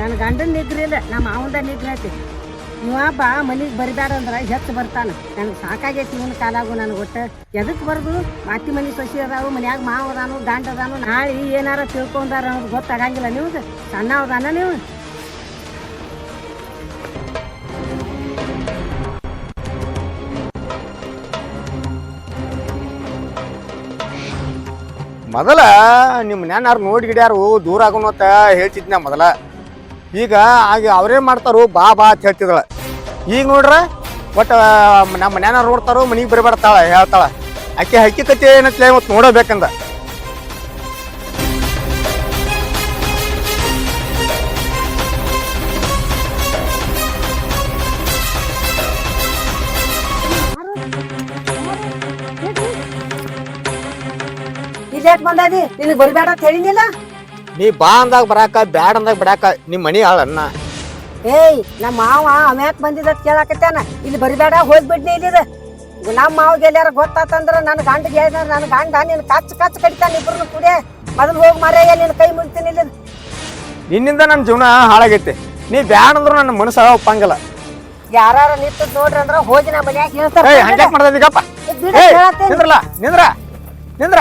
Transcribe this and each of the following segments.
ನನ್ನ ಗಂಡನ ನಿಗ್ರಿಲ್ಲ ನಮ್ಮ ಮಾವಂದ ಐತಿ. ಇವ ಬಾ, ಮನೆಗೆ ಬರಿಬೇಡ ಅಂದ್ರೆ ಹೆಚ್ಚು ಬರ್ತಾನೆ. ನನಗೆ ಸಾಕಾಗೈತಿ ಇವನ ಕಾಲಾಗು ನನಗೆ ಒಟ್ಟು. ಎದಕ್ಕೆ ಬರ್ದು ಮಾತಿ ಮನೆ ಸೊಸಿ ಅದಾವು ಮನ್ಯಾಗ ಮಾವ ಅದಾನು ಗಂಡ ಅದಾನು, ನಾಳೆ ಏನಾರ ತಿಳ್ಕೊಂಡಾರ ಅನ್ನೋದು ಗೊತ್ತಾಗಂಗಿಲ್ಲ ನೀವು ಸಣ್ಣ ಅದಾನ ನೀವು? ಮೊದಲ ನಿಮ್ಮ ನ್ಯಾನಾರು ನೋಡಿ ಗಿಡ್ಯಾರು ದೂರ ಆಗೋಣ ಅಂತ ಹೇಳ್ತಿದ್ನ ಮೊದಲ. ಈಗ ಆಗ ಅವ್ರೇನ್ ಮಾಡ್ತಾರೋ, ಬಾ ಬಾ ಅಂತ ಹೇಳ್ತಿದ್ದಾಳೆ. ಈಗ ನೋಡ್ರ, ಒಟ್ಟು ನಮ್ಮ ಮನ್ಯಾನ ನೋಡ್ತಾರೋ, ಮನಿಗೆ ಬರಬೇಡ್ತಾಳ ಹೇಳ್ತಾಳ. ಆಕೆ ಹಕ್ಕಿಕತೆ ಏನಂತಲೇ ಇವತ್ತು ನೋಡಬೇಕಂದ. ಬಂದಿ ಬಂದದಿ? ನಿನಗೆ ಬರಿಬೇಡ ಅಂತ ಹೇಳಿನಿಲ್ಲ? ನೀ ಬಾ ಅಂದಾಗ ಬರಾಕ ಬ್ಯಾಡ ಅಂದಾಗ ಬಿಡಾಕ ನಿಮ್ಮ ಮನಿ ಆಳನ್ನ ಏಯ್ ನಮ್ಮ ಮಾವ ಅಮ್ಯಾಕ್ ಬಂದಿದ್ದ ಕೇಳಾಕತ್ತಾನ ಇಲ್ಲಿ ಬರಿಬೇಡ ಹೋಗ್ಬಿಡ್ನಿ ಇಲ್ಲಿದ. ನಮ್ಮ ಮಾವಗೆ ಎಲ್ಲಾರ ಗೊತ್ತಾತಂದ್ರ ನನ್ನ ಗಂಡ ಹೇಳಿದ್ರ ನನ್ನ ಗಂಡ ನಿನ್ ಕಚ್ ಕಚ್ ಕಡಿತಾನ ಇಬ್ರು ಕುಡಿಯ ಮೊದಲು ಹೋಗಿ ಮರೆಯ ನಿನ್ನ ಕೈ ಮುಗಿತೀನಿ ಇಲ್ಲಿ ನಿನ್ನಿಂದ ನನ್ನ ಜೀವನ ಹಾಳಾಗೈತಿ. ನೀ ಬ್ಯಾಡ ಅಂದ್ರು ನನ್ನ ಮನಸ್ಸು ಒಪ್ಪಂಗಿಲ್ಲ. ಯಾರ ನಿಂತು ನೋಡ್ರಿ ಅಂದ್ರ ಹೋಗಿ ನಮ್ಮ ಮನ್ಯಾಗ ಹೇಳ್ತಾರ. ಏಯ್ ಹಂಗ್ಯಾಕ್ ನಿಂದ್ರಲ್ಲ ನಿಂದ್ರ ನಿಂದ್ರ.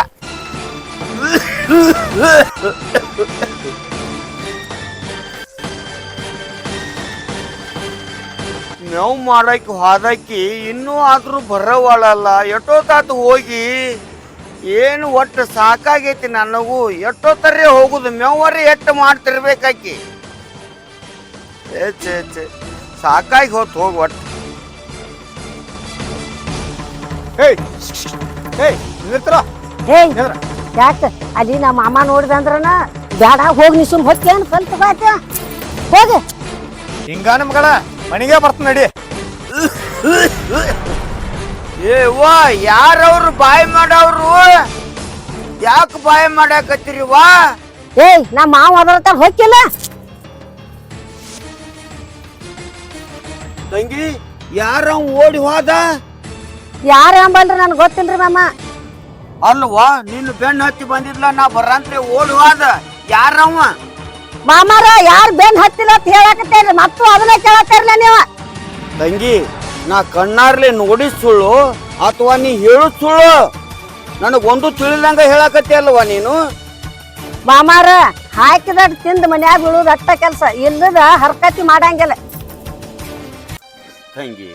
ಮೇವ್ ಮಾಡಕ್ಕೆ ಹೋದಕ್ಕೆ ಇನ್ನೂ ಆದ್ರೂ ಬರವಳಲ್ಲ. ಎಷ್ಟೊತ್ತಾತು ಹೋಗಿ? ಏನು ಒಟ್ಟು ಸಾಕಾಗೈತಿ ನನಗೂ. ಎಷ್ಟೊತ್ತರೇ ಹೋಗುದು? ಮೇವರೇ ಎಟ್ಟು ಮಾಡ್ತಿರ್ಬೇಕಾಕಿ. ಏ ಛೇ ಛೇ. ಸಾಕಾಗಿ ಹೋತ್ ಹೋಗಿ ಒಟ್ಟು. ಏಯ್ ಏಯ್ ನಿಂದಿರ್ತಾರ? ನಿಂದ್ರ. ಯಾಕ? ಅಲ್ಲಿ ನಮ್ಮ ಮಾಮ ನೋಡಿದ ಅಂದ್ರನ ಬ್ಯಾಡ ಹೋಗಿ ನೀ ಸುಮ್ ಹೊತ್ತೇನ್ ಕಲ್ತು ಬಾತ ಹೋಗಿ. ಹಿಂಗ ನಮ್ಗಳ? ಮನೆಗೆ ಬರ್ತ ನಡಿ. ಏ ವಾ ಯಾರವ್ರು ಬಾಯಿ ಮಾಡವ್ರು? ಯಾಕೆ ಬಾಯಿ ಮಾಡಾಕತ್ತೀರಿ ವಾ ಏಯ್ ನಮ್ಮ ಮಾವ ಅದ್ರ ಹೋಗಿಲ್ಲ ತಂಗಿ ಯಾರ ಓಡಿ ಹೋದ? ಯಾರ ಅಂಬಲ್ರಿ ನನ್ಗೆ ಗೊತ್ತಿಲ್ರಿ ಮಾಮ. ಅಲ್ವಾ? ನಿನ್ನ ಬೆನ್ನ ಹತ್ತಿ ಬಂದಿದ್ಲ ನಾ ಬರ್ರಂತ್ರಿ ಓಡುವಾದ ಯಾರವ? ಮಾಮಾರ ಯಾರು ಬೆನ್ ಹತ್ತಿಲ್ಲ ಅಂತ ಹೇಳಕತ್ತೇರಿ ಮತ್ತು ಅದನ್ನ ಕೇಳತ್ತಾರಲ್ಲ ನೀವ? ತಂಗಿ ನಾ ಕಣ್ಣಾರ್ಲಿ ನೋಡಿ ಸುಳ್ಳು ಅಥವಾ ನೀ ಹೇಳು ಸುಳ್ಳು? ನನಗೊಂದು ತಿಳಿದಂಗ ಹೇಳಕತ್ತೆ ಅಲ್ವಾ ನೀನು? ಮಾಮಾರ ಹಾಕಿದ ತಿಂದ ಮನ್ಯಾಗ ಉಳುದ ಅಟ್ಟ ಕೆಲ್ಸ. ಇಲ್ಲದ ಹರ್ಕತಿ ಮಾಡಂಗಿಲ್ಲ. ತಂಗಿ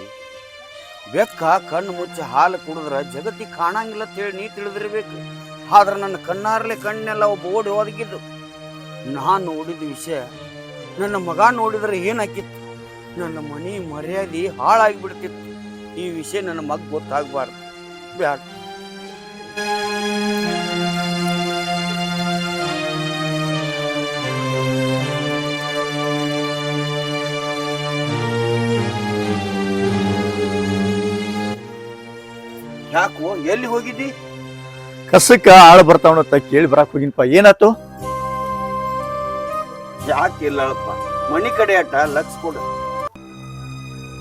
ಬೆಕ್ಕ, ಕಣ್ಣು ಮುಚ್ಚಿ, ಹಾಲು ಕುಡಿದ್ರೆ ಜಗತ್ತಿಗೆ ಕಾಣಂಗಿಲ್ಲ ಅಂತ ಹೇಳಿ ನೀ ತಿಳಿದಿರ್ಬೇಕು. ಆದ್ರೆ ನನ್ನ ಕಣ್ಣಾರ್ಲೆ ಕಣ್ಣೆಲ್ಲ ಒಬ್ಬ ಓಡಿ ಒದಗಿದ್ದು. ನಾನು ನೋಡಿದ ವಿಷಯ, ನನ್ನ ಮಗ ನೋಡಿದ್ರೆ ಏನಾಕಿತ್ತು? ನನ್ನ ಮನೆ ಮರ್ಯಾದೆ ಹಾಳಾಗಿ ಬಿಡ್ತಿತ್ತು ಈ ವಿಷಯ ನನ್ನ ಮಗ ಗೊತ್ತಾಗಬಾರ್ದು. ಬ್ಯಾಡ. ಯಾಕೋ ಎಲ್ಲಿ ಹೋಗಿದ್ದಿ? ಕಸಕ್ಕ ಆಳು ಬರ್ತಾವಣ ಅಂತ ಕೇಳಿ ಬರಾಕ್ ಹೋಗಿನಪ್ಪ ಏನಾತು? ಯಾಕಿಲ್ಲಪ್ಪ ಮಣಿ ಕಡೆ ಆಟ ಲಕ್ಷ ಕೊಡು.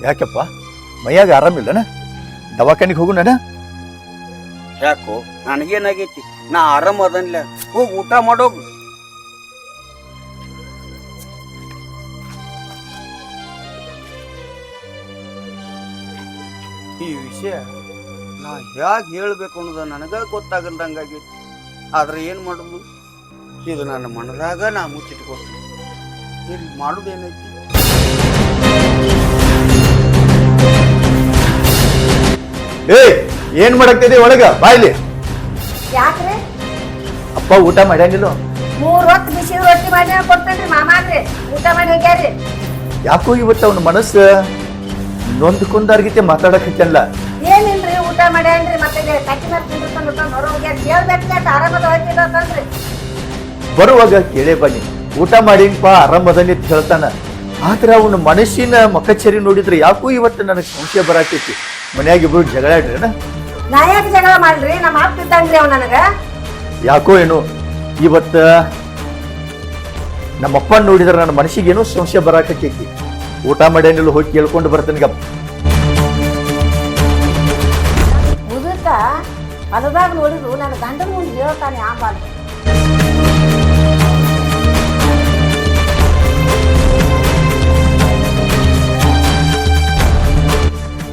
ಯಾಕಪ್ಪ ಮೈಯಾಗ ಆರಾಮಿಲ್ಲನ ದವಾಖಾನಿಗೆ ಹೋಗು ನಡ ಯಾಕೋ ನನಗೇನಾಗೈತಿ ನಾ ಆರಾಮ ಅದನ್ಲ ಹೋಗಿ ಊಟ ಮಾಡೋಗು. ಈ ವಿಷಯ ನಾ ಹೇಗೆ ಹೇಳಬೇಕು ಅನ್ನೋದು ನನಗ ಗೊತ್ತಾಗಲ್ದಂಗಾಗೈತಿ ಆದ್ರೆ ಏನು ಮಾಡೋದು? ಇದು ನನ್ನ ಮನದಾಗ ನಾ ಮುಚ್ಚಿಟ್ಕೊಡ್ತೀನಿ ಇಲ್ಲಿ ಮಾಡೋದೇನೈತಿ? ಏಯ್ ಏನ್ ಮಾಡಕ್ತಿದೆ ಒಳಗ? ಬಾಯ್ಲಿ ಯಾಕ್ರಿ? ಅಪ್ಪ ಊಟ ಮಾಡ್ಯಾಂಗಿಲ್ಲ ಮೂರ್ ಹೊತ್ತು ಬಿಸಿ ರೊಟ್ಟಿ ಮಾಡಿ ಕೊಡ್ತೇನ್ರಿ ಮಾಮಾರ್ರಿ ಊಟ ಮಾಡಿ ಹೋಗ್ಯಾರಿ ಯಾಕೋ ಇವತ್ತು ಅವನ ಮನಸ್ಸು ನೊಂದ್ಕೊಂಡಾರ್ಗಿತೆ ಮಾತಾಡಕ್ ಹಚ್ಚಲ್ಲ ಏನಿಲ್ರಿ ಊಟ ಮಾಡ್ಯಾನ್ರಿ ಮತ್ತೆ ಕಟ್ಟಿ ಮೇಲೆ ತಿಂದ್ಕೊಂಡು ಹೊರ ಹೋಗ್ಯಾರ ಹೇಳ್ಬೇಕು ಆರಾಮದ ಹೋಗ್ತಿದ್ರಿ ಬರುವಾಗ ಕೇಳೇ ಬನ್ನಿ. ಊಟ ಮಾಡಿನ್ಪ ಆರಂಭದಲ್ಲಿ ಅಂತ ಹೇಳ್ತಾನ. ಆದ್ರೆ ಅವನ ಮನಸ್ಸಿನ ಮಕಚೇರಿ ನೋಡಿದ್ರೆ ಯಾಕೋ ಇವತ್ತು ನನಗೆ ಸಂಶಯ ಬರಾಕೈತಿ. ಮನ್ಯಾಗ ಇಬ್ರು ಜಗಳ ಆಡ್ರೇನ ನಾ ಯಾಕೆ ಜಗಳ ಮಾಡ್ರಿ ನಮ್ಮ ಆಗ್ತಿದ್ದಂಗ್ರಿ ಅವ್ ನನಗ. ಯಾಕೋ ಏನು? ಇವತ್ತ ನಮ್ಮಪ್ಪ ನೋಡಿದ್ರೆ ನನ್ನ ಮನಸ್ಸಿಗೆ ಏನೋ ಸಂಶಯ ಬರಾಕತ್ತೈತಿ. ಊಟ ಮಾಡ್ಯಾನಿಲ್ಲ ಹೋಗಿ ಕೇಳ್ಕೊಂಡು ಬರ್ತೇನೆ ಅನುಭವ ನೋಡಿದ್ರು ನನ್ನ ಗಂಡನ ಮುಂದೆ ಹೇಳ್ತಾನೆ ಆ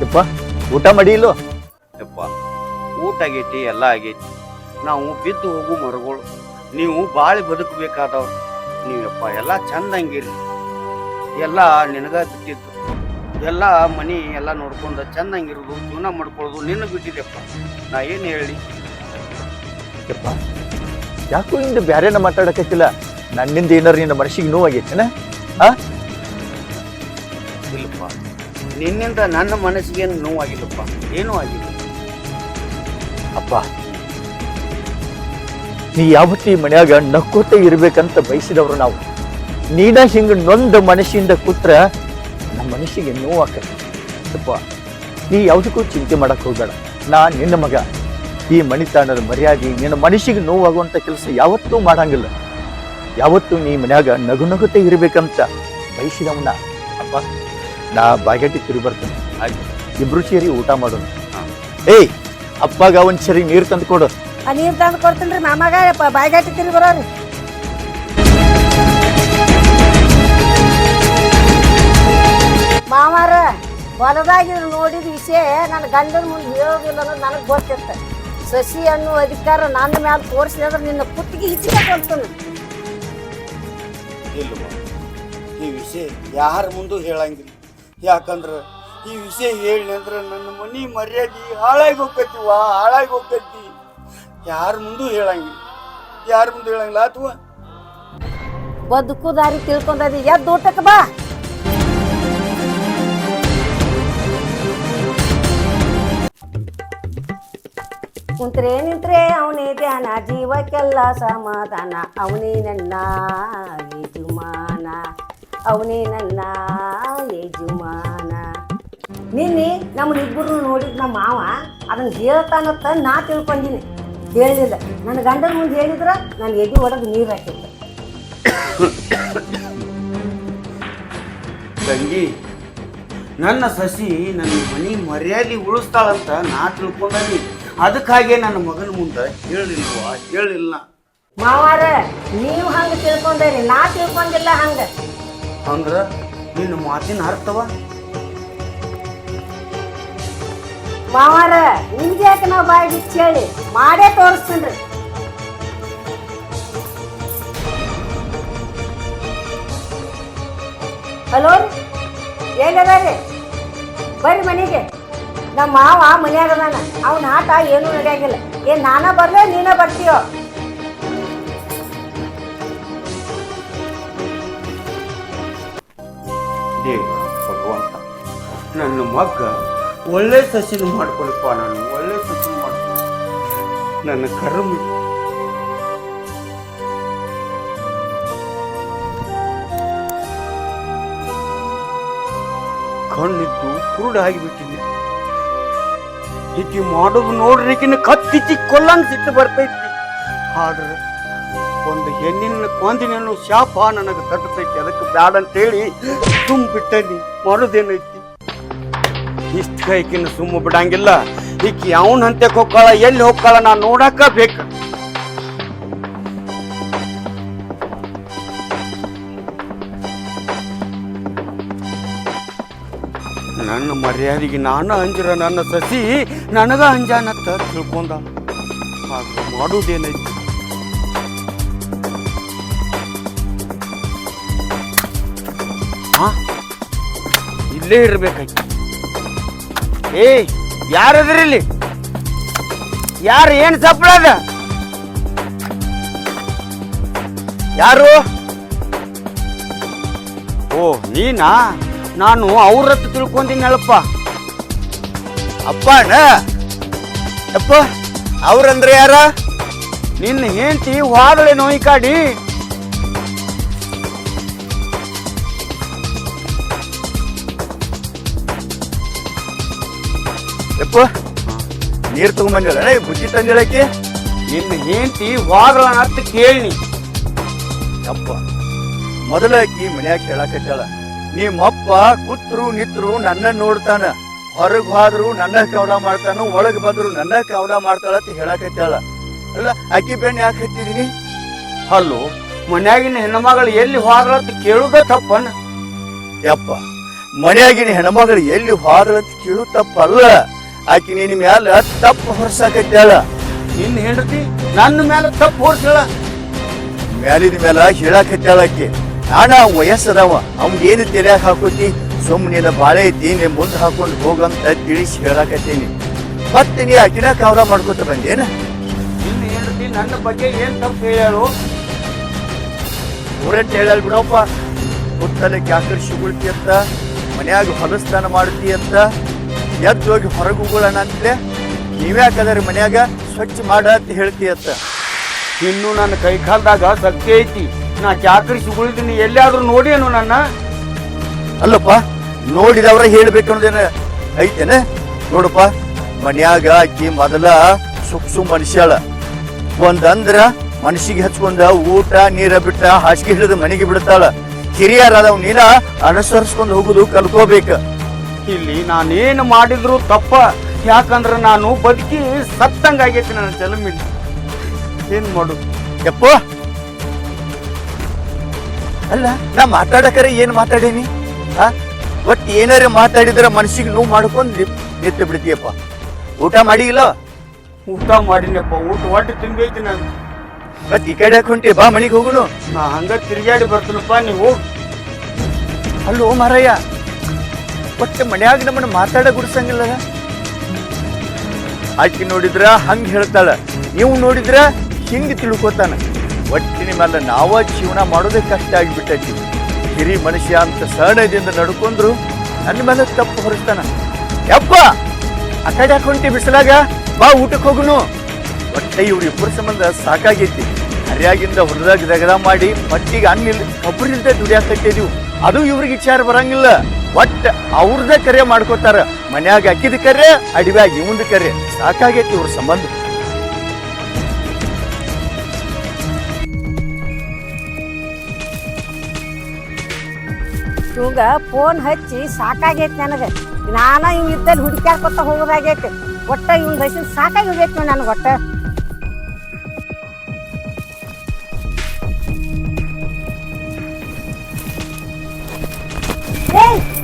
ಯಪ್ಪ ಊಟ ಮಾಡಿ ಇಲ್ಲೋ? ಯಪ್ಪ ಊಟ ಆಗೈತಿ ಎಲ್ಲ ಆಗೈತಿ. ನಾವು ಬಿದ್ದು ಹೋಗು ಮರಗಳು. ನೀವು ಬಾಳಿ ಬದುಕಬೇಕಾದವ್ರು. ನೀವಪ್ಪ ಎಲ್ಲ ಚಂದಂಗಿರಿ ಎಲ್ಲ ನಿನಗ ಬಿಟ್ಟಿದ್ದು ಎಲ್ಲ ಮನಿ ಎಲ್ಲ ನೋಡ್ಕೊಂಡು ಚಂದಂಗಿರೋದು ಜೀವನ ಮಾಡ್ಕೊಳ್ಳೋದು ನಿನ್ನ ಬಿಟ್ಟಿದೆಪ್ಪ ನಾ ಏನು ಹೇಳಿ? ಯಪ್ಪ ಯಾಕೋ ಹಿಂದೆ ಬ್ಯಾರೇನ ಮಾತಾಡಕತ್ತಿಲ್ಲ? ನನ್ನಿಂದ ಏನಾರ ನಿನ್ನ ಮನಸ್ಸಿಗೆ ನೋವಾಗೈತೇನ? ಇಲ್ಲಪ್ಪ ನಿನ್ನಿಂದ ನನ್ನ ಮನಸ್ಸಿಗೇನು ನೋವಾಗಿಲ್ಲಪ್ಪ ಏನೂ ಆಗಿಲ್ಲ. ಅಪ್ಪ ನೀ ಯಾವತ್ತೂ ಈ ಮನ್ಯಾಗ ನಕ್ಕೋತ ಇರ್ಬೇಕಂತ ಬಯಸಿದವ್ರು ನಾವು. ನೀನ ಹಿಂಗ ನೊಂದ ಮನಸ್ಸಿಂದ ಕೂತ್ರ ನಮ್ಮ ಮನಸ್ಸಿಗೆ ನೋವಾಕ ಅಪ್ಪ ನೀ ಯಾವುದಕ್ಕೂ ಚಿಂತೆ ಮಾಡಕ್ ಹೋಗ್ಬೇಡ. ನಾ ನಿನ್ನ ಮಗ. ಈ ಮಣಿತಾಣದ ಮರ್ಯಾದೆ ನಿನ್ನ ಮನುಷ್ಯಗೆ ನೋವಾಗುವಂಥ ಕೆಲಸ ಯಾವತ್ತೂ ಮಾಡಂಗಿಲ್ಲ. ಯಾವತ್ತೂ ನೀ ಮನ್ಯಾಗ ನಗು ನಗುತ್ತೆ ಇರಬೇಕಂತ ಬಯಸಿದವನ್ನ ಅಪ್ಪ ನಾ ಬಾಗೇಟಿ ತಿರುಗಿ ಬರ್ತೇನೆ ಹಾಗೆ ಇಬ್ಬರು ಸೇರಿ ಊಟ ಮಾಡೋಣ. ಏಯ್ ಅಪ್ಪಗ ಒಂದು ಸರಿ ನೀರು ತಂದು ಕೊಡು. ಆ ನೀರು ತಂದು ಕೊಡ್ತೀನಿ ರೀ ಮಾಮಾಗ ಬಾಯಿಗಾಟಿ ತಿರುಗಿ ಬರೋರಿ. ಮಾವಾರ ಹೊಲದಾಗಿದ್ರು ನೋಡಿದ ವಿಷಯ ನನ್ನ ಗಂಡನ ಮುಂದೆ ಹೇಳೋದಿಲ್ಲ ಅನ್ನೋದು ನನಗೆ ಗೊತ್ತಿತ್ತು. ಸಸಿ ಅನ್ನೋ ಅಧಿಕಾರ ನನ್ನ ಮ್ಯಾಲ ತೋರಿಸಿದ್ರೆ ನಿನ್ನ ಕುತ್ತಿಗೆ ಹಿಚ್ಚಿಗೆ ಕೊಡ್ತಾನೆ ಈ ವಿಷಯ ಯಾರ ಮುಂದೂ ಹೇಳಂಗಿಲ್ಲ. ಯಾಕಂದ್ರೆ ಈ ವಿಷಯ ಹೇಳಿ ಅಂದ್ರೆ ನನ್ನ ಮನೆ ಮರ್ಯಾದೆ ಹಾಳಾಗಿ ಹೋಗ್ತೈತಿ ವಾ ಹಾಳಾಗಿ ಹೋಗ್ತೈತಿ. ಯಾರ ಮುಂದೂ ಹೇಳಂಗಿಲ್ಲ. ಯಾರ ಮುಂದೆ ಹೇಳಂಗಿಲ್ಲ ಅಥವಾ ಬದುಕು ದಾರಿ ತಿಳ್ಕೊಂಡದಿ ಎದ್ದು ಊಟಕ್ಕೆ ಬಾ. ಕುಂತ್ರೆ ನಿಂತ್ರೆ ಅವನೇ ಧ್ಯಾನ, ಜೀವಕ್ಕೆಲ್ಲ ಸಮಾಧಾನ. ಅವನೇ ನನ್ನ ಯಜಮಾನ. ಅವನೇ ನನ್ನ ಯಜಮಾನ. ನಿನ್ನೆ ನಮ್ಮನ್ನಿಬ್ಬರು ನೋಡಿದ ನಮ್ಮ ಮಾವ ಅದನ್ನ ಹೇಳ್ತಾನತ್ತ ನಾ ತಿಳ್ಕೊಂಡಿನಿ. ಹೇಳಿಲ್ಲ ನನ್ನ ಗಂಡನ ಮುಂದೆ ಹೇಳಿದ್ರ ನಾನು ಎದೆ ಒಡೆದು ನೀರು ಹಾಕಿದ್ದೆ ತಂಗಿ, ನನ್ನ ಸಸಿ ನನ್ನ ಮನಿ ಮರ್ಯಾದೆ ಉಳಿಸ್ತಾಳಂತ ನಾ ತಿಳ್ಕೊಂಡನಿ. ಅದಕ್ಕಾಗೆ ನನ್ನ ಮಗನ ಮುಂದೆ ಹೇಳಿಲ್ವಾ? ಹೇಳಿಲ್ಲ ಮಾವಾರ ನೀವು ಹಂಗ ತಿಳ್ಕೊಂಡೇರಿ ನಾ ತಿಳ್ಕೊಂಡಿಲ್ಲ ಹಂಗ. ಅಂದ್ರ ನಿನ್ನ ಮಾತಿನ ಅರ್ಥವ? ಮಾವಾರ ನಿಮ್ಗೆ ಯಾಕೆ ನಾವು ಬಾಯಿ ಬಿಚ್ಚಿ ಹೇಳಿ ಮಾಡೇ ತೋರಿಸ್ತೀನಿ. ಹಲೋ ರೀ? ಬರ್ರಿ ಮನೆಗೆ. ನಮ್ಮ ಮಾವ ಮನ್ಯಾಗ ಅದಾನ. ಅವನ ಆಟ ಏನೂ ನಡೆಯಾಗಿಲ್ಲ. ಏನ್ ನಾನ ಬರ್ಲೇ ನೀನ ಬರ್ತೀಯೋ? ನನ್ನ ಮಗ್ಗ ಒಳ್ಳೆ ಸಸಿನ ಮಾಡ್ಕೊಳಪ್ಪ, ನಾನು ಒಳ್ಳೆ ಸಸಿನ ಮಾಡ್ಕೊ ನನ್ನ ಕರ್ಮ ಕಣ್ಣಿದ್ದು ಕುರುಡಾಗಿ ಬಿಟ್ಟಿದ್ದೆ ಈಕಿ ಮಾಡೋದು ನೋಡ್ರಿಕಿನ ಕತ್ತಿಚ್ಚಿ ಕೊಲ್ಲಂಗ್ ಸಿಟ್ಟು ಬರ್ತೈತಿ. ಆದ್ರೆ ಒಂದು ಹೆಣ್ಣಿನ ಕೊಂದಿನ ಶಾಪ ನನಗೆ ತಟ್ಟತೈತಿ ಅದಕ್ಕೆ ಬ್ಯಾಡ ಅಂತೇಳಿ ಸುಮ್ ಬಿಟ್ಟನಿ. ಮಾಡೋದೇನೈತಿ? ಇಷ್ಟ ಕೈಕಿನ ಸುಮ್ಮ ಬಿಡಂಗಿಲ್ಲ. ಈಕಿ ಅವನ ಹಂತಕ್ಕೆ ಹೋಗ್ಕಾಳ, ಎಲ್ಲಿ ಹೋಗ್ಕಾಳ ನಾನು ನೋಡಾಕ ಬೇಕು. ನನ್ನ ಮರ್ಯಾದೆಗೆ ನಾನು ಅಂಜಿರ ನನ್ನ ಸಸಿ ನನಗ ಅಂಜಾನತ್ತ ತಿಳ್ಕೊಂಡ. ಹಾಗೆ ಹಾ ಇಲ್ಲೇ ಇರ್ಬೇಕಾಯ್ತು. ಏ ಯಾರದ್ರಿ ಇಲ್ಲಿ ಯಾರು ಏನು ಸಪ್ಳ ಅದ? ಯಾರು? ಓ, ನೀನಾ? ನಾನು ಅವ್ರ ಹತ್ರ ತಿಳ್ಕೊಂದಿನಲ್ಲಪ್ಪ ಅಪ್ಪನ ಅಪ್ಪ, ಅವ್ರಂದ್ರೆ ಯಾರ? ನಿನ್ನ ಹೆಂಡತಿ ವಾದಳೆ ನೋಯಿ ಕಾಡಿ. ಅಪ್ಪ, ನೀರ್ ತಗೊಂಬಂದಿಲ್ಲ ಬುದ್ಧಿ ತಂದಿಳಕ್ಕೆ ನಿನ್ನ ಹೆಂಡತಿ ವಾದಳ ಅಂತ ಕೇಳಿ ಅಪ್ಪ, ಮೊದಲಾಕಿ ಮನ್ಯಾಗ ಹೇಳಕತ್ತಾಳ ನಿಮ್ಮಪ್ಪ ಕೂತ್ರು ನಿತ್ರು ನನ್ನ ನೋಡ್ತಾನ. ಹೊರಗ್ ಹೋದ್ರು ನನ್ನ ಕವಲ ಮಾಡ್ತಾನ ಒಳಗ್ ಬಂದ್ರು ನನ್ನ ಕವಲ ಮಾಡ್ತಾಳ ಅಂತ ಹೇಳಕತ್ತಾಳ ಅಲ್ಲ ಅಕ್ಕಿ ಬೆಣ್ಣೆ ಯಾಕೆ ಹತ್ತಿದೀನಿ ಹಲೋ ಮನ್ಯಾಗಿನ ಹೆಣ್ಮಗಳು ಎಲ್ಲಿ ಹೋದ್ರ ಅಂತ ಕೇಳುದ ತಪ್ಪನ ಯಪ್ಪ ಮನ್ಯಾಗಿನ ಹೆಣ್ಮಗಳು ಎಲ್ಲಿ ಹೋದ್ರ ಅಂತ ಕೇಳು ತಪ್ಪಲ್ಲ ಆಕಿ ನಿನ್ನ ಮ್ಯಾಲ ತಪ್ಪು ಹೊರಸಾಕತ್ಯಾಳ. ನಿನ್ನ ಹೆಂಡತಿ ನನ್ನ ಮ್ಯಾಲ ತಪ್ಪು ಹೊರ್ಸಾಳ ಮ್ಯಾಲಿನ ಮ್ಯಾಲ ಹೇಳಾಕತ್ಯಾಳ ಆಕಿ. ನಾನ ವಯಸ್ಸದವ ಅವ್ನ್ ಏನು ತೆರ್ಯಾಗ ಹಾಕೋತಿ ಸುಮ್ಮನೆ ಬಾಳೆ ಐತಿ ಮುಂದೆ ಹಾಕೊಂಡು ಹೋಗಂತ ತಿಳಿಸಿ ಹೇಳಾಕತ್ತೀನಿ. ಮತ್ತೆ ನೀ ಆಕಿನ ಕಾವ್ರ ಮಾಡ್ಕೊತ ಬಂದೇನ? ನಿನ್ನ ಬಗ್ಗೆ ಏನ್ ತಪ್ಪು ಹೇಳು ಊರಂತ ಹೇಳಲ್ ಬಿಡಪ್ಪ. ಹುತ್ತಲಕ್ಕೆ ಆಕರ್ಷಿ ಉಳ್ತಿ ಅಂತ ಮನ್ಯಾಗ ಹೊಲಸ್ತಾನ ಮಾಡ್ತಿ ಅಂತ. ಎದ್ದು ಹೋಗಿ ಹೊರಗು ಹೋಗೋಣ ಅಂತಲೇ ನೀವ್ಯಾಕದಾರ ಮನ್ಯಾಗ ಸ್ವಚ್ಛ ಮಾಡ ಅಂತ ಹೇಳ್ತಿ ಅಂತ. ಇನ್ನು ನನ್ನ ಕೈ ಕಾಲ್ದಾಗ ಶಕ್ತಿ ಐತಿ. ನಾ ಚಾಕರಿ ಸುಗುಳಿದೀನಿ ಎಲ್ಲಿಯಾದ್ರೂ ನೋಡೇನು ನನ್ನ? ಅಲ್ಲಪ್ಪ ನೋಡಿದವ್ರ ಹೇಳ್ಬೇಕು ಅನ್ನೋದೇನ ಐತೇನೆ? ನೋಡಪ್ಪ ಮನ್ಯಾಗ ಆಕಿ ಮೊದಲ ಸುಕ್ಸು ಮನುಷ್ಯಳ. ಒಂದಂದ್ರ ಮನಸ್ಸಿಗೆ ಹಚ್ಕೊಂಡ ಊಟ ನೀರ ಬಿಟ್ಟ ಹಾಸಿಗೆ ಹಿಡಿದು ಮನೆಗೆ ಬಿಡ್ತಾಳ. ಹಿರಿಯರಾದ ನೀನ ಅನುಸರಿಸ್ಕೊಂಡು ಹೋಗುದು ಕಲ್ಕೋಬೇಕ. ಇಲ್ಲಿ ನಾನೇನು ಮಾಡಿದ್ರು ತಪ್ಪ. ಯಾಕಂದ್ರ ನಾನು ಬದುಕಿ ಸತ್ತಂಗಾಗೈತಿ ನನ್ನ ಜಲಮಿಲ್ಲಿ ಏನ್ ಮಾಡು? ಯಪ್ಪ ಅಲ್ಲ ನಾ ಮಾತಾಡಕರೆ ಏನ್ ಮಾತಾಡೇನಿ? ಹಾ ಒಟ್ ಏನಾರ ಮಾತಾಡಿದ್ರ ಮನ್ಸಿಗೆ ನೋವು ಮಾಡ್ಕೊಂಡು ನಿಂತು ಬಿಡ್ತೀಯಪ್ಪ. ಊಟ ಮಾಡಿ ಇಲ್ಲ ಊಟ ಮಾಡಿನಪ್ಪ ಊಟ ಒಟ್ಟು ತಿನ್ಬೇಕು ನಾನು. ಮತ್ ಈ ಕಡೆ ಹೊಂಟಿ ಬಾ ಮನಿಗೆ ಹೋಗುನು. ನಾ ಹಂಗ ತಿರುಗಾಡಿ ಬರ್ತೀನಪ್ಪ ನೀವು. ಹೋಗ್ ಅಲ್ಲೋ ಮಾರಯ್ಯ ಒಟ್ಟು ಮನ್ಯಾಗ ನಮ್ಮನ್ನ ಮಾತಾಡ ಗುಡ್ಸಂಗಿಲ್ಲ ಆಕಿ ನೋಡಿದ್ರ ಹಂಗ ಹೇಳ್ತಾಳ. ನೀವು ನೋಡಿದ್ರ ಹಿಂಗ್ ತಿಳ್ಕೊತಾನ. ಒಟ್ಟಿನ ಮೇಲೆ ನಾವ ಜೀವನ ಮಾಡೋದೇ ಕಷ್ಟ ಆಗಿಬಿಟ್ಟೈತಿ. ಹಿರಿ ಮನುಷ್ಯ ಅಂತ ಸಹನದಿಂದ ನಡ್ಕೊಂಡ್ರು ನನ್ನ ಮೇಲೆ ತಪ್ಪು ಹೊರಸ್ತಾನ. ಯಪ್ಪ! ಆ ಕಡೆ ಹಾಕೊಂಡಿ ಬಿಸಿಲಾಗ ಬಾ ಊಟಕ್ಕೆ ಹೋಗುನು. ಒಟ್ಟೆ ಇವ್ರ ಇಬ್ಬರ ಸಂಬಂಧ ಸಾಕಾಗೈತಿ. ಹರಿಯಾಗಿಂದ ಹೊರದಾಗ ದಗದ ಮಾಡಿ ಮಟ್ಟಿಗೆ ಅನ್ನಿಲ್ ಕಬ್ಬರಿಲ್ದೆ ದುಡಿಯಾಕತ್ತಿದೀವಿ ಅದು ಇವ್ರಿಗೆ ವಿಚಾರ ಬರಂಗಿಲ್ಲ. ಒಟ್ಟ ಅವ್ರದ್ದೇ ಕರೆ ಮಾಡ್ಕೋತಾರ. ಮನ್ಯಾಗ ಅಕ್ಕಿದ ಕರೆ, ಅಡಿವ್ಯಾಗ ಇವಂದ ಕರೆ. ಸಾಕಾಗೈತಿ ಇವ್ರ ಸಂಬಂಧ. ಇವಂಗ ಫೋನ್ ಹಚ್ಚಿ ಸಾಕಾಗೈತೆ ನನಗೆ. ನಾನು ಹಿಂಗೆ ಇದ್ದಲ್ಲಿ ಹುಡುಕ್ಯಾಕೊತ ಹೋಗೋದಾಗೈತೆ. ಒಟ್ಟ ಹಿಂಗೆ ಹಸಿನ ಸಾಕಾಗಿ ಹೋಗೈತೆ ನೋಡಿ ನನಗೆ ಒಟ್ಟ.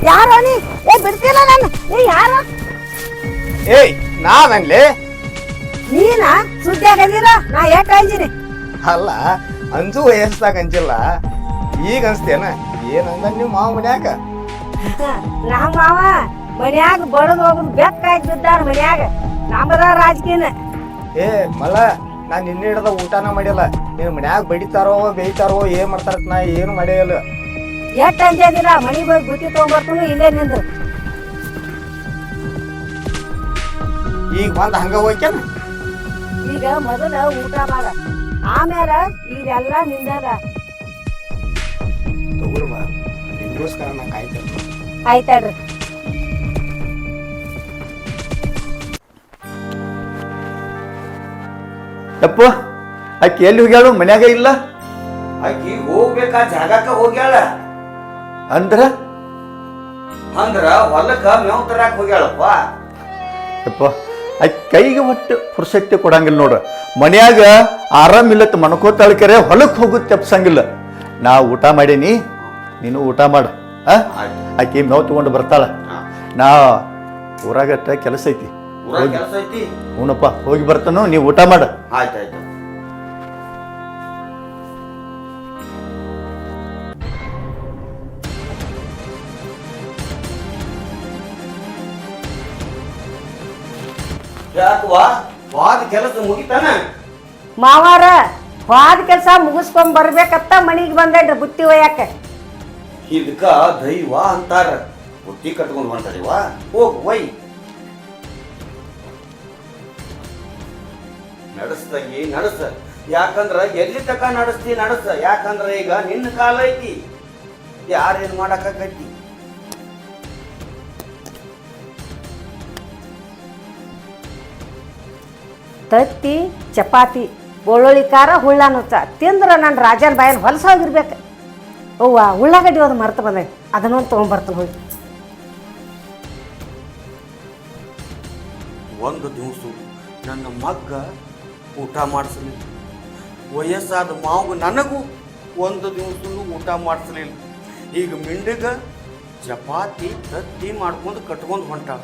ಯಾರೋ ನೀ? ಏ ಬಿಡ್ತಿಲ್ಲ ನಾನು ಏ ಯಾರು? ಏಯ್ ನಾವನ್ಲಿ ನೀನ? ಸುದ್ದಿ ಆಗದಿಲ್ಲ ನಾ ಯಾಕೆ ಅಂಜಿನಿ. ಅಲ್ಲ ಅಂಜು ವಯಸ್ಸಾಗ ಅಂಜಿಲ್ಲ. ಈಗ ಅನ್ಸ್ತೇನ ಏನಂದ ನೀವು ಮಾವ ಮನ್ಯಾಗ? ನಮ್ಮ ಮಾವ ಮನ್ಯಾಗ ಬಡದ್ ಹೋಗುದು ಬೆಕ್ಕಾಗಿ ಬಿದ್ದಾನ ಮನ್ಯಾಗ. ನಮ್ಮದ ರಾಜಕೀಯನ. ಏ ಮಲ್ಲ ನಾ ನಿನ್ನೆ ಹಿಡ್ದ ಊಟನ ಮಾಡಿಲ್ಲ. ನೀವು ಮನ್ಯಾಗ ಬಡಿತಾರೋ ಬೇಯ್ತಾರೋ ಏನ್ ಮಾಡ್ತಾರ ನಾ ಏನು ಮಾಡಿಲ್ಲ ಎಷ್ಟ್ ಅಂಜದಿಲ್ಲ ಮನಿ ಹೋಗಿ ಬುತ್ತಿ ತಗೊಂಡ್ಬರ್ತೀನಿ ಇಲ್ಲೇ ನಿಂದ್ರು ಈಗ ಬಂದ್ ಹಂಗ ಹೋಗ್ಯಾನ? ಈಗ ಮೊದಲ ಊಟ ಮಾಡ. ಆಮೇಲೆ ಇದೆಲ್ಲ ನಿಂದದ. ಬಾ ನಿಮ್ಗೋಸ್ಕರ ನಾ ಕಾಯ್ತೇನೆ ಆಯ್ತಾಡ್ರಿ ಯಪ್ಪ ಆಕಿ ಎಲ್ಲಿ ಹೋಗ್ಯಾಳು? ಮನ್ಯಾಗ ಇಲ್ಲ? ಆಕಿ ಹೋಗ್ಬೇಕ ಜಾಗಕ್ಕ ಹೋಗ್ಯಾಳ? ಅಂದ್ರ? ಅಂದ್ರ ಹೊಲಕ್ಕ ಮೇವ್ ತರಾಕ್ ಹೋಗ್ಯಾಳಪ್ಪ. ಯಪ್ಪ ಆಕಿ ಕೈಗೆ ಒಟ್ಟು ಪುರ್ಸಕ್ತಿ ಕೊಡಂಗಿಲ್ಲ ನೋಡ್ರ ಮನ್ಯಾಗ ಆರಾಮಿಲ್ಲತ್ ಮಣ್ಕೋತಾಳ ಕರೆ ಹೊಲಕ್ ಹೋಗುತ್ತೆ ತಪ್ಸಂಗಿಲ್ಲ. ನಾ ಊಟ ಮಾಡೀನಿ ನೀನು ಊಟ ಮಾಡು. ಆ? ಆಯ್ತು. ಆಕಿ ಮೇವ್ ತಗೊಂಡು ಬರ್ತಾಳ. ಹಾ. ನಾ ಊರಾಗಟ್ಟ ಕೆಲಸ ಐತಿ. ಊರಾಗ ಕೆಲಸ ಐತಿ? ಹ್ಞೂನಪ್ಪ ಹೋಗಿ ಬರ್ತಾನು ನೀವು ಊಟ ಮಾಡ. ಆಯ್ತಾಯ್ತು ಯಾಕವಾ ವಾದ ಕೆಲಸ ಮುಗಿತಾನ? ಮಾವಾರ ಹೋದ ಕೆಲಸ ಮುಗಿಸ್ಕೊಂಡ್ ಬರ್ಬೇಕತ್ತ ಮನಿಗೆ ಬಂದೇನ್ರಿ ಬುತ್ತಿ ಒಯ್ಯಾಕ. ಇದಕ್ಕ ದೈವ ಅಂತಾರ. ಬುತ್ತಿ ಕಟ್ಕೊಂಡು ಹೊಂಟದಿವ ಹೋಗ್ ಒಯ್. ನಡೆಸ್ತಂಗಿ ನಡೆಸ. ಯಾಕಂದ್ರ ಎಲ್ಲಿ ತಕ ನಡೆಸ್ತಿ ನಡೆಸ. ಯಾಕಂದ್ರ ಈಗ ನಿನ್ನ ಕಾಲ ಐತಿ. ಯಾರೇನ್ ಮಾಡಕ್ಕಾಗೈತಿ ತತ್ತಿ ಚಪಾತಿ. ಬೆಳ್ಳುಳ್ಳಿ ಖಾರ ಹುಳ್ಳ ನುಚ್ಚ ತಿಂದ್ರೆ ನನ್ನ ರಾಜನ ಬಾಯನ್ ಹೊಲಸ ಹೋಗಿರ್ಬೇಕು. ಅವ್ವ, ಉಳ್ಳಾಗಡ್ಡಿ ಅದು ಮರ್ತು ಬಂದೆ. ಅದನ್ನೊಂದು ತೊಗೊಂಬರ್ತೀನಿ ಹೋಗಿ. ಒಂದು ದಿವಸ ನನ್ನ ಮಗ್ಗ ಊಟ ಮಾಡಿಸಲಿಲ್ಲ. ವಯಸ್ಸಾದ ಮಾವು ನನಗೂ ಒಂದು ದಿವಸ ಊಟ ಮಾಡಿಸಲಿಲ್ಲ. ಈಗ ಮಿಂಡಿಗ ಚಪಾತಿ, ತತ್ತಿ ಮಾಡ್ಕೊಂಡು ಕಟ್ಕೊಂಡು ಹೊಂಟಾಳ.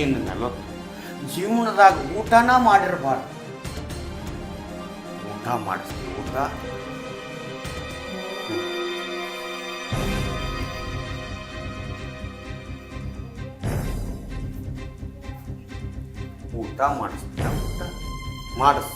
ಇನ್ನು ನಲವತ್ತು ಜೀವನದಾಗ ಊಟನ ಮಾಡಿರಬಾರ್ದು. ಊಟ ಮಾಡಿಸ್ತೀವಿ ಊಟ. ಊಟ ಮಾಡಿಸ್ತೀಯ ಊಟ. ಮಾಡಿಸ್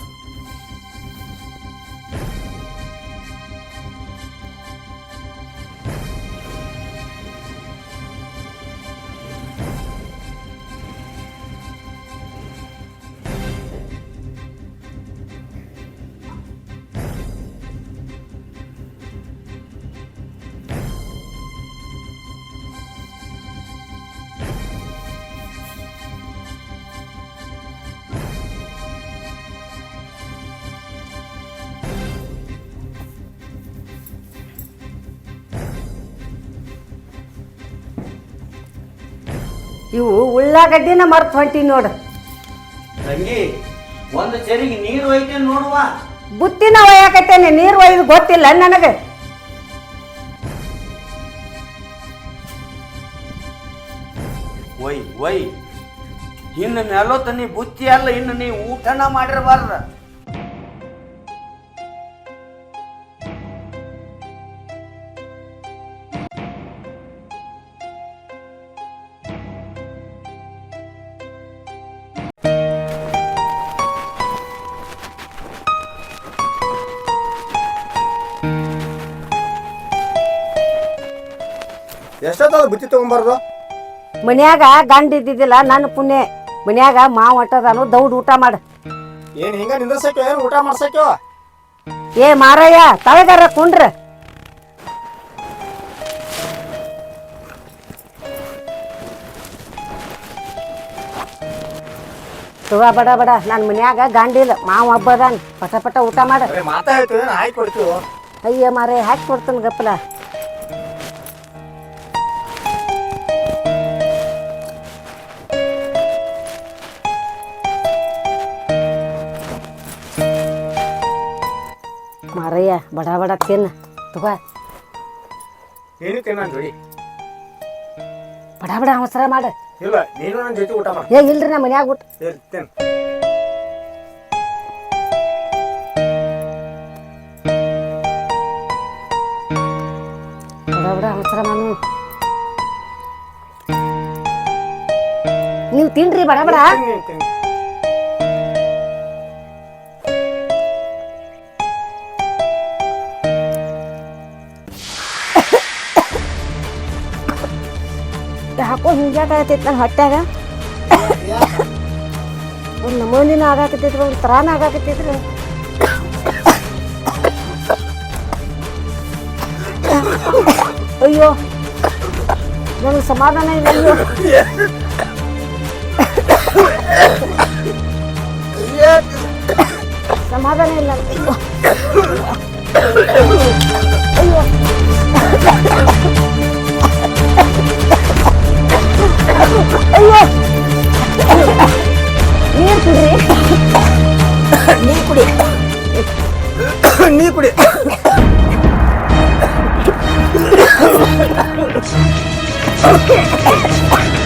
ಇವು ಉಳ್ಳಾಗಡ್ಡಿನ ಮರ್ತು ಹೊಂಟಿ ನೋಡು. ತಂಗಿ ಒಂದು ಚರಿಗೆ ನೀರು ಒಯ್ತೇನೆ ನೋಡುವ. ಬುತ್ತಿನ ಒಯ್ಯಾಕತ್ತೇನೆ ನೀರು ಒಯ್ದು ಗೊತ್ತಿಲ್ಲ ನನಗೆ. ಒಯ್ ಒಯ್. ಇನ್ನು ನೆಲೋತ ನೀ ಬುತ್ತಿ ಅಲ್ಲ ಇನ್ನು ನೀ ಊಟನ ಮಾಡಿರಬಾರ್ದ. ಬುತ್ತಿ ತಗೊಂಬಾರ್ದು? ಮನ್ಯಾಗ ಗಂಡ ಇದ್ದಿದ್ದಿಲ್ಲ ನನ್ನ ಪುಣ್ಯ. ಮನ್ಯಾಗ ಮಾವ ಹೊಟ್ಟದಾನು ದೌಡ್ ಊಟ ಮಾಡ. ಏನ್ ಹಿಂಗ ನಿಂದ್ರಸಕ್ಕೆ ಏನ್ ಊಟ ಮಾಡ್ಸಕ್ಕೆ ಏ ಮಾರಯ್ಯ ತಳಗಾರ ಕುಂಡ್ರ. ಸುಗ ಬಡ ಬಡ ನನ್ನ ಮನ್ಯಾಗ ಗಾಂಡಿಲ್ಲ ಮಾವ ಹಬ್ಬದಾನ ಪಟ ಪಟ ಊಟ ಮಾಡ. ಮಾತಾಡ್ತೀವಿ ಹಾಕಿ ಕೊಡ್ತೀವಿ ಅಯ್ಯ ಮಾರಯ್ಯ ಹಾಕಿ ಕೊಡ್ತೀನಿ ಗಪ್ಪಲ. ಬಡ ಬಡ ತಿನ್ನ ತಗೋ. ನೀನು ತಿನ್ನ ಜೋಡಿ? ಬಡ ಬಡ ಅವಸರ ಮಾಡ. ಇಲ್ಲ ನೀನು ನನ್ನ ಜೊತೆ ಊಟ ಮಾಡ. ಏ ಇಲ್ರಿ ನಮ್ಮ ಮನ್ಯಾಗ ಊಟ. ತಿನ್ ಬಡ ಬಡ ಅವಸರ ಮಾಡು. ನೀವು ತಿನ್ರಿ ಬಡ ಬಡ. ಹಿಂಗ್ಯಾಕಾಗತೈತಿ ನನ್ನ ಹೊಟ್ಟ್ಯಾಗ ಒಂದು ನಮೂನಿನ ಆಗಾಕತ್ತೈತ್ರಿ ಒಂದು ತರಾನ ಆಗಾಕತ್ತೈತ್ರಿ ಅಯ್ಯೋ, ನನಗೆ ಸಮಾಧಾನ ಇಲ್ಲ ಅಯ್ಯೋ. ಸಮಾಧಾನ ಇಲ್ಲ ಅಯ್ಯೋ. ಅಯ್ಯೋ ಅಯ್ಯೋ ನೀರು ಕುಡ್ರಿ ನೀರು ಕುಡಿ ನೀ ಕುಡಿ ನಾ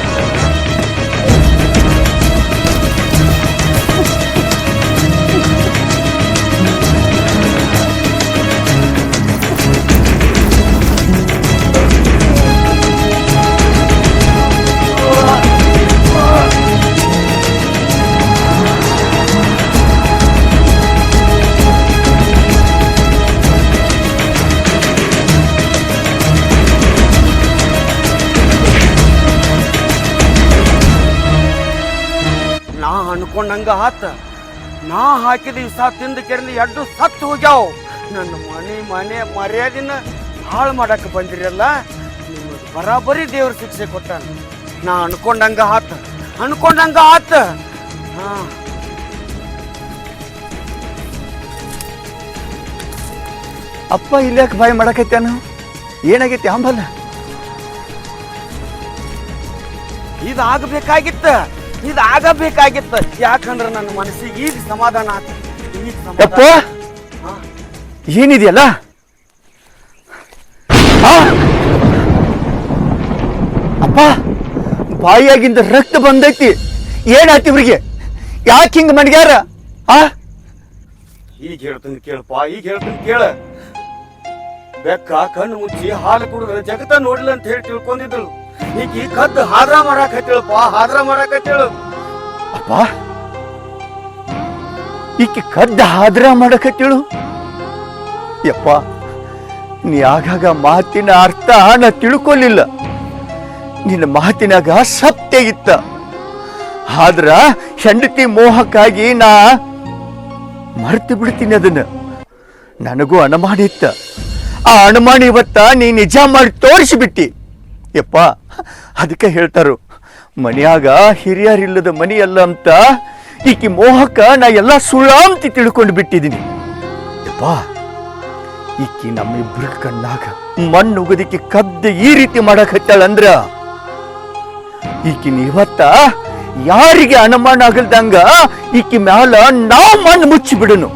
ಆತ ನಾ ಹಾಕಿದ ವಿಷ ತಿಂದು ಕೆರಲಿ ಎಡ್ಡು ಸತ್ತು ಹೋಗ್ಯಾವ. ನನ್ನ ಮನೆ ಮನೆ ಮರ್ಯಾದಿನ ಹಾಳು ಮಾಡಕ್ಕೆ ಬಂದಿರಲ್ಲ ನಿಮಗೆ ಬರಾಬರಿ ದೇವ್ರ ಶಿಕ್ಷೆ ಕೊಟ್ಟಾನ. ನಾ ಅನ್ಕೊಂಡಂಗ ಆತ ಅನ್ಕೊಂಡಂಗ ಆತ. ಹಾ. ಅಪ್ಪ ಇಲ್ಯಾಕೆ ಬಾಯಿ ಮಾಡಕೈತ್ಯಾನ? ಏನಾಗೈತಿ ಅಂಬಲ್ಲ ಇದು ಆಗಬೇಕಾಗಿತ್ತ ಇದು ಆಗಬೇಕಾಗಿತ್ತ ಯಾಕಂದ್ರೆ ನನ್ನ ಮನಸ್ಸಿಗೆ ಈಗ ಸಮಾಧಾನ ಆತು. ಈಗ ಸಮಾಧಾನ. ಏನಿದೆಯಲ್ಲ! ಅಪ್ಪ ಬಾಯಿಯಾಗಿಂದ ರಕ್ತ ಬಂದೈತಿ. ಏನಾಯ್ತು ಇವ್ರಿಗೆ? ಯಾಕೆ ಹಿಂಗ ಮಣ್ಗ್ಯಾರ ಆ ಈಗ ಹೇಳ್ತೀನಿ ಕೇಳಪ್ಪ ಈಗ ಹೇಳ್ತೀನಿ ಕೇಳ. ಬೆಕ್ಕ ಕಣ್ಣು ಮುಚ್ಚಿ ಹಾಲು ಕುಡಿದ್ರೆ ಜಗತ್ತ ನೋಡಿಲ್ಲ ಅಂತ ಹೇಳಿ ತಿಳ್ಕೊಂಡಿದ್ದಳು ಈಗ ಕದ್ದು ಹಾದ್ರ ಮಾಡಾಕತ್ತೇಳಪ್ಪ ಹಾದ್ರ ಮಾಡಾಕತ್ತೇಳು ಅಪ್ಪ, ಈಕೆ ಕದ್ದ ಹಾದ್ರ ಮಾಡಕತ್ತೇಳು ಯಪ್ಪ, ನೀ ಆಗಾಗ ಮಾತಿನ ಅರ್ಥ ನಾ ತಿಳ್ಕೊಲಿಲ್ಲ. ನಿನ್ನ ಮಾತಿನಾಗ ಸತ್ಯ ಇತ್ತ. ಆದ್ರ ಹೆಂಡತಿ ಮೋಹಕ್ಕಾಗಿ ನಾ ಮರ್ತು ಬಿಡ್ತೀನಿ ಅದನ್ನ. ನನಗೂ ಅನುಮಾನ ಇತ್ತ. ಆ ಅನುಮಾನ ಇವತ್ತ ನೀ ನಿಜ ಮಾಡಿ ತೋರಿಸಿಬಿಟ್ಟಿ. ಯಪ್ಪ, ಅದಕ್ಕೆ ಹೇಳ್ತಾರು, ಮನ್ಯಾಗ ಹಿರಿಯರಿಲ್ಲದ ಮನೆಯಲ್ಲ ಅಂತ ಈಕಿ ಮೋಹಕ ನಾ ಎಲ್ಲ ಸುಳ್ಳಾಂತಿ ಅಂತ ತಿಳ್ಕೊಂಡು ಬಿಟ್ಟಿದ್ದೀನಿ ಯಪ್ಪ, ಈಕಿ ನಮ್ಮಿಬ್ರ ಕಣ್ಣಾಗ ಮಣ್ಣು ಉಗದಿಕ್ಕೆ ಕದ್ದ ಈ ರೀತಿ ಮಾಡಕ್ ಹತ್ತಾಳಂದ್ರ ಈಕಿನ ಇವತ್ತ ಯಾರಿಗೆ ಅನುಮಾನ ಆಗಲ್ದಂಗ ಈಕಿ ಮ್ಯಾಲ ನಾವು ಮಣ್ಣು ಮುಚ್ಚಿ ಬಿಡನು.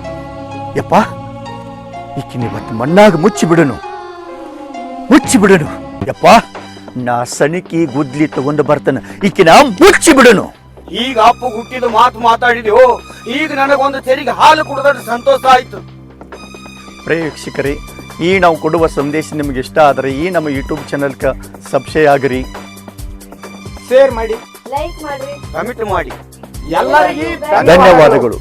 ಯಪ್ಪ ಈಕಿನ ಇವತ್ತು ಮಣ್ಣಾಗ ಮುಚ್ಚಿ ಬಿಡನು. ಮುಚ್ಚಿ ಬಿಡನು. ಯಪ್ಪ ನಾ ಸಣಿಕಿ ಗುದ್ಲಿ ತಗೊಂಡು ಬರ್ತಾನ. ನಾ ಮುಚ್ಚಿ ಬಿಡನು. ಈಗ ಅಪ್ಪ ಹುಟ್ಟಿದ ಮಾತು ಮಾತಾಡಿದೆಯೋ ಈಗ ನನಗೊಂದು ತೆರಿಗೆ ಹಾಲು ಕುಡಿದ್ರೆ ಸಂತೋಷ ಆಯ್ತು. ಪ್ರೇಕ್ಷಕರೇ ಈ ನಾವು ಕೊಡುವ ಸಂದೇಶ ನಿಮಗೆ ಇಷ್ಟ ಆದರೆ ಈ ನಮ್ಮ ಯೂಟ್ಯೂಬ್ ಚಾನಲ್ಕ ಸಬ್ಸ್ಕ್ರೈಬ್ ಆಗಿರಿ. ಶೇರ್ ಮಾಡಿ. ಲೈಕ್ ಮಾಡಿ. ಕಮೆಂಟ್ ಮಾಡಿ. ಎಲ್ಲರಿಗೂ ಧನ್ಯವಾದಗಳು.